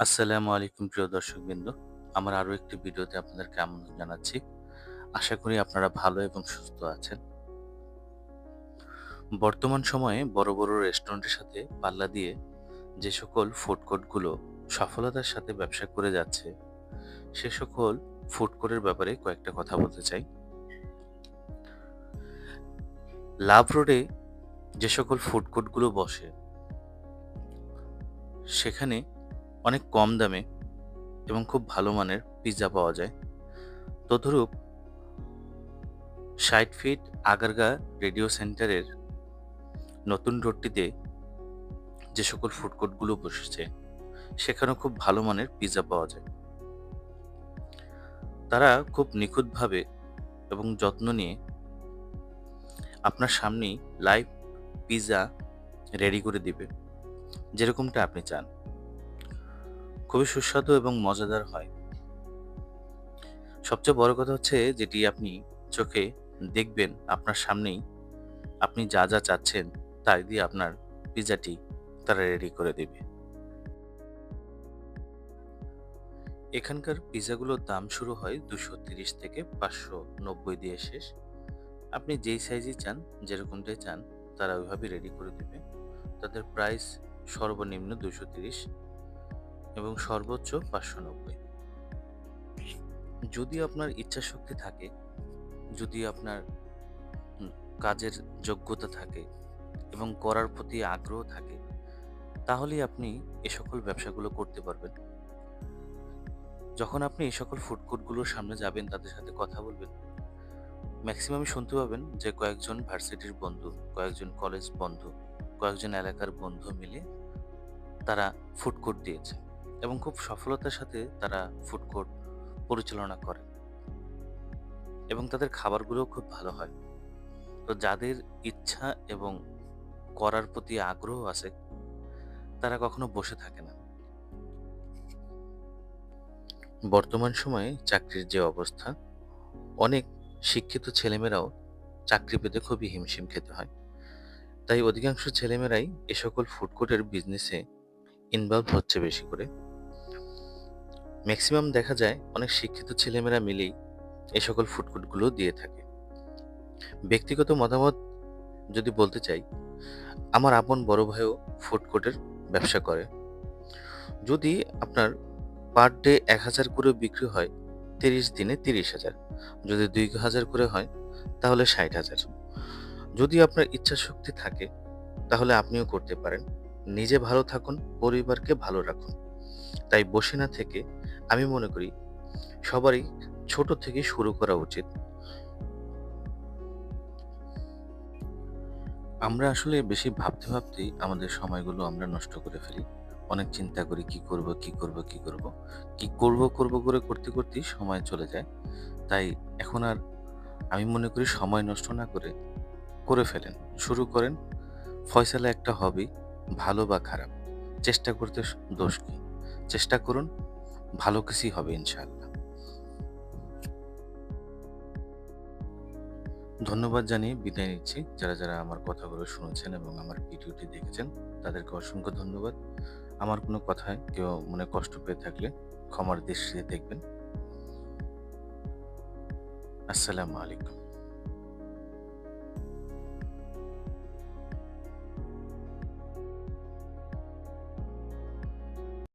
আসসালামু আলাইকুম, প্রিয় দর্শকবৃন্দ। আমার আরও একটি ভিডিওতে আপনাদেরকে আমন্ত্রণ জানাচ্ছি। আশা করি আপনারা ভালো এবং সুস্থ আছেন। বর্তমান সময়ে বড় বড় রেস্টুরেন্টের সাথে পাল্লা দিয়ে যে সকল ফুড কোর্টগুলো সফলতার সাথে ব্যবসা করে যাচ্ছে, সে সকল ফুড কোর্টের ব্যাপারে কয়েকটা কথা বলতে চাই। লাভ রোডে যে সকল ফুড কোর্টগুলো বসে, সেখানে অনেক কম দামে এবং খুব ভালো মানের পিৎজা পাওয়া যায়। তদ্রূপ ষাট ফিট আগারগা রেডিও সেন্টারের নতুন রোডটিতে যে সকল ফুড কোর্টগুলো বসেছে, সেখানেও খুব ভালো মানের পিৎজা পাওয়া যায়। তারা খুব নিখুঁতভাবে এবং যত্ন নিয়ে আপনার সামনেই লাইভ পিৎজা রেডি করে দিবে, যেরকমটা আপনি চান। খুবই সুস্বাদু এবং মজাদার হয়। সবচেয়ে বড় কথা হচ্ছে যেটি আপনি চোখে দেখবেন আপনার সামনেই, আপনি যা যা চাচ্ছেন তাই দিয়ে আপনার পিৎজাটি তারা রেডি করে দেবে। এখানকার পিৎজাগুলোর দাম শুরু হয় দুশো তিরিশ থেকে পাঁচশো নব্বই দিয়ে শেষ। আপনি যেই সাইজই চান, যেরকমটাই চান, তারা ওইভাবে রেডি করে দেবে। তাদের প্রাইস সর্বনিম্ন দুশো তিরিশ। এবং সর্বোচ্চ পাঁচশো নব্বই। যদি আপনার ইচ্ছা শক্তি থাকে, যদি আপনার কাজের যোগ্যতা থাকে এবং করার প্রতি আগ্রহ থাকে, তাহলেই আপনি এ সকল ব্যবসাগুলো করতে পারবেন। যখন আপনি এই সকল ফুড কোর্টগুলোর সামনে যাবেন, তাদের সাথে কথা বলবেন ম্যাক্সিমাম শুনতে পাবেন যে কয়েকজন ভার্সিটির বন্ধু, কয়েকজন কলেজ বন্ধু, কয়েকজন এলাকার বন্ধু মিলে তারা ফুড কোর্ট দিয়েছে। এবং খুব সফলতার সাথে তারা ফুড কোর্ট পরিচালনা করে। এবং তাদের খাবারগুলোও খুব ভালো হয়। তো যাদের ইচ্ছা এবং করার প্রতি আগ্রহ আছে, তারা কখনো বসে থাকে না। বর্তমান সময়ে চাকরির যে অবস্থা, অনেক শিক্ষিত ছেলেমেয়েরাও চাকরি পেতে খুবই হিমশিম খেতে হয়। তাই অধিকাংশ ছেলেমেয়েরাই এ সকল ফুড কোর্টের বিজনেসে ইনভলভ হচ্ছে বেশি করে। ম্যাক্সিমাম দেখা যায় অনেক শিক্ষিত ছেলেমেয়েরা মিলেই এই সকল ফুডকোর্টগুলো দিয়ে থাকে। ব্যক্তিগত মতামত যদি বলতে চাই, আমার আপন বড় ভাইও ফুড কোর্টের ব্যবসা করে। যদি আপনার পার ডে এক হাজার করে বিক্রি হয়, তিরিশ দিনে তিরিশ হাজার। যদি দুই হাজার করে হয়, তাহলে ষাট হাজার। যদি আপনার ইচ্ছা শক্তি থাকে, তাহলে আপনিও করতে পারেন। নিজে ভালো থাকুন, পরিবারকে ভালো রাখুন। তাই বসে না থেকে আমি মনে করি সবারই ছোট থেকে শুরু করা উচিত। আমরা আসলে বেশি ভাবতে ভাবতেই আমাদের সময়গুলো আমরা নষ্ট করে ফেলি। অনেক চিন্তা করি, কি করব কি করব কি করব? কি করব করব করে করতে করতেই সময় চলে যায়। তাই এখন আর আমি মনে করি সময় নষ্ট না করে করে ফেলেন। শুরু করেন, ফয়সালা একটা হবি ভালো বা খারাপ। চেষ্টা করতে দোষ কি? চেষ্টা করুন ভালো কিছুই হবে ইনশাআল্লাহ। ধন্যবাদ জানিয়ে বিদায় নিচ্ছি। যারা যারা আমার কথাগুলো শুনেছেন এবং আমার ভিডিওটি দেখেছেন, তাদেরকে অসংখ্য ধন্যবাদ। আমার কোনো কথায় কেউ মনে কষ্ট পেয়ে থাকলে ক্ষমার দৃষ্টিতে দেখবেন। আসসালামু আলাইকুম।